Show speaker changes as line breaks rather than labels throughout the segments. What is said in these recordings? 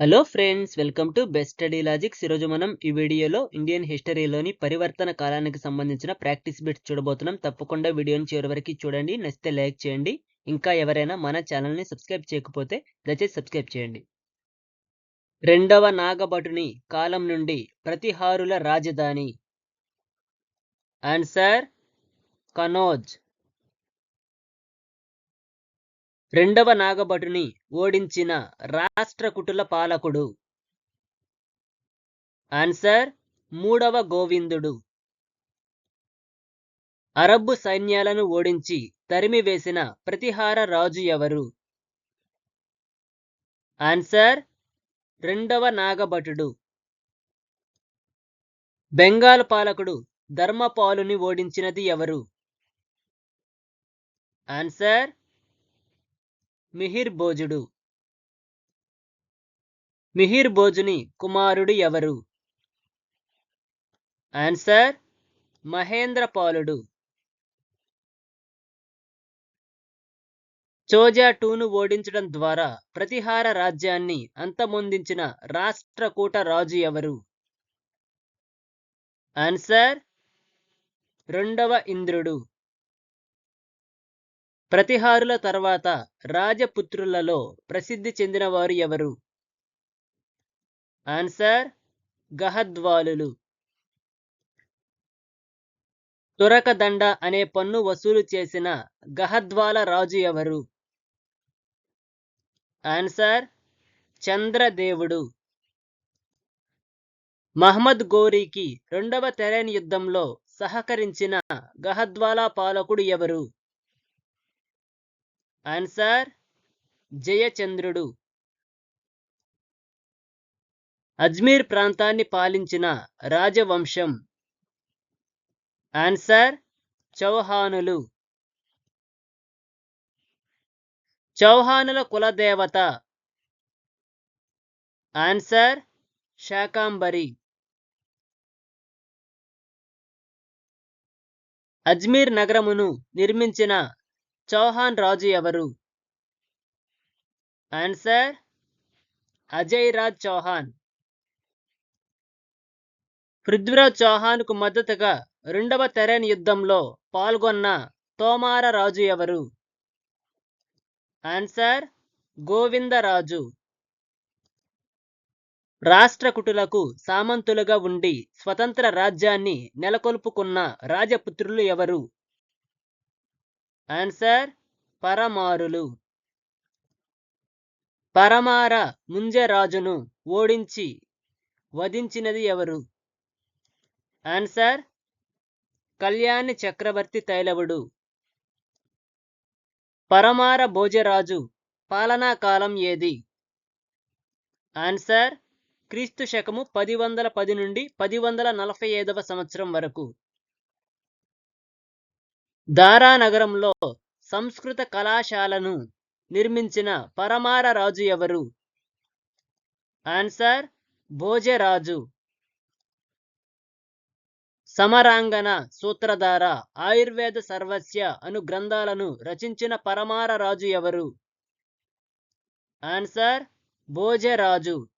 Hello friends welcome to best study logics ఈరోజు మనం ఈ వీడియోలో ఇండియన్ హిస్టరీలోని పరివర్తన కాలానికి సంబంధించిన ప్రాక్టీస్ బిట్స్ చూడబోతున్నాం. తప్పకుండా వీడియోని చివరి వరకు చూడండి. నచ్చితే లైక్ చేయండి. ఇంకా ఎవరైనా మన ఛానల్ని సబ్స్క్రైబ్ చేయకపోతే దయచేసి సబ్స్క్రైబ్ చేయండి. రెండవ నాగభటుని కాలం నుండి ప్రతిహారుల రాజధాని. ఆన్సర్ కనోజ్ రెండవ నాగభటుని ఓడించిన రాష్ట్రకుటుల పాలకుడు. ఆన్సర్ మూడవ గోవిందుడు. అరబ్బు సైన్యాలను ఓడించి తరిమివేసిన ప్రతిహార రాజు ఎవరు? ఆన్సర్ రెండవ నాగభటుడు. బెంగాల్ పాలకుడు ధర్మపాలుని ఓడించినది ఎవరు? ఆన్సర్ మిహిర్ భోజుడు. మిహిర్ భోజుని కుమారుడు ఎవరు? ఆన్సర్ మహేంద్రపాలుడు చోజా టూను ఓడించడం ద్వారా ప్రతిహార రాజ్యాన్ని అంతమొందించిన రాష్ట్రకూట రాజు ఎవరు? ఆన్సర్ రెండవ ఇంద్రుడు. ప్రతిహారుల తర్వాత రాజపుత్రులలో ప్రసిద్ధి చెందినవారు ఎవరు? ఆన్సర్ గహద్వాలులు. తురకదండ అనే పన్ను వసూలు చేసిన గహద్వాల రాజు ఎవరు? ఆన్సర్ చంద్రదేవుడు. మహమ్మద్ గోరీకి రెండవ తెరైన్ యుద్ధంలో సహకరించిన గహద్వాల పాలకుడు ఎవరు? ఆన్సర్ జయచంద్రుడు. అజ్మీర్ ప్రాంతాన్ని పాలించిన రాజవంశం. ఆన్సర్ చౌహానులు. చౌహానుల కులదేవత. ఆన్సర్ శాకాంబరి. అజ్మీర్ నగరమును నిర్మించిన చౌహాన్ రాజు ఎవరు? ఆన్సర్ అజయ్ రాజ్ చౌహాన్. పృథ్వీరాజ్ చౌహాన్కు మద్దతుగా రెండవ తెరైన్ యుద్ధంలో పాల్గొన్న తోమార రాజు ఎవరు? ఆన్సర్ గోవిందరాజు రాష్ట్రకుటులకు సామంతులుగా ఉండి స్వతంత్ర రాజ్యాన్ని నెలకొల్పుకున్న రాజపుత్రులు ఎవరు? ఆన్సర్ పరమారులు. పరమార ముంజరాజును ఓడించి వధించినది ఎవరు? ఆన్సర్ కళ్యాణి చక్రవర్తి తైలవుడు. పరమార భోజరాజు పాలనా కాలం ఏది? ఆన్సర్ క్రీస్తు శకము పది వందల పది నుండి పది వందల నలభై ఐదవ సంవత్సరం వరకు. దారానగరంలో సంస్కృత కళాశాలను నిర్మించిన పరమార రాజు ఎవరు? ఆన్సర్ భోజరాజు. సమరాంగన సూత్రధార ఆయుర్వేద సర్వస్య అను గ్రంథాలను రచించిన పరమార రాజు ఎవరు? ఆన్సర్ భోజరాజు.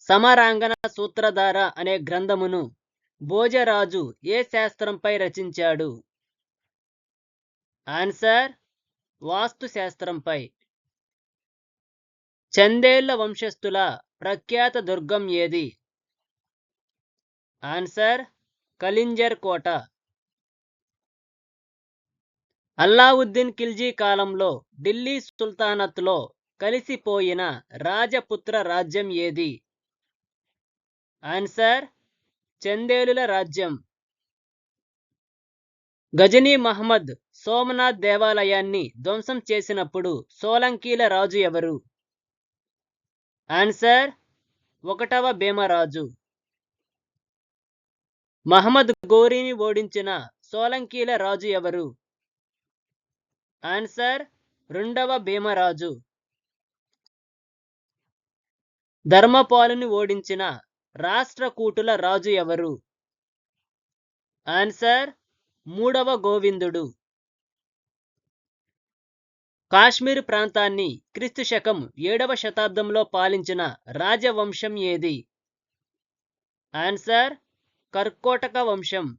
సమరాంగన సూత్రధార అనే గ్రంథమును భోజరాజు ఏ శాస్త్రంపై రచించాడు? ఆన్సర్ వాస్తుశాస్త్రంపై చందేళ్ళ వంశస్థుల ప్రఖ్యాత దుర్గం ఏది? ఆన్సర్ కలింజర్ కోట. అల్లావుద్దీన్ ఖిల్జీ కాలంలో ఢిల్లీ సుల్తానత్లో కలిసిపోయిన రాజపుత్ర రాజ్యం ఏది? ఆన్సర్ చందేలుల రాజ్యం. గజనీ మహమ్మద్ సోమనాథ్ దేవాలయాన్ని ధ్వంసం చేసినప్పుడు సోలంకీల రాజు ఎవరు? ఆన్సర్ ఒకటవ భీమరాజు. మహమ్మద్ గోరీని ఓడించిన సోలంకీల రాజు ఎవరు? ఆన్సర్ రెండవ భీమరాజు. ధర్మపాలుని ఓడించిన రాష్ట్రకూటుల రాజు ఎవరు? ఆన్సర్ మూడవ గోవిందుడు. కాశ్మీర్ ప్రాంతాన్ని క్రీస్తు శకం ఏడవ శతాబ్దంలో పాలించిన రాజవంశం ఏది? ఆన్సర్ కర్కోటక వంశం.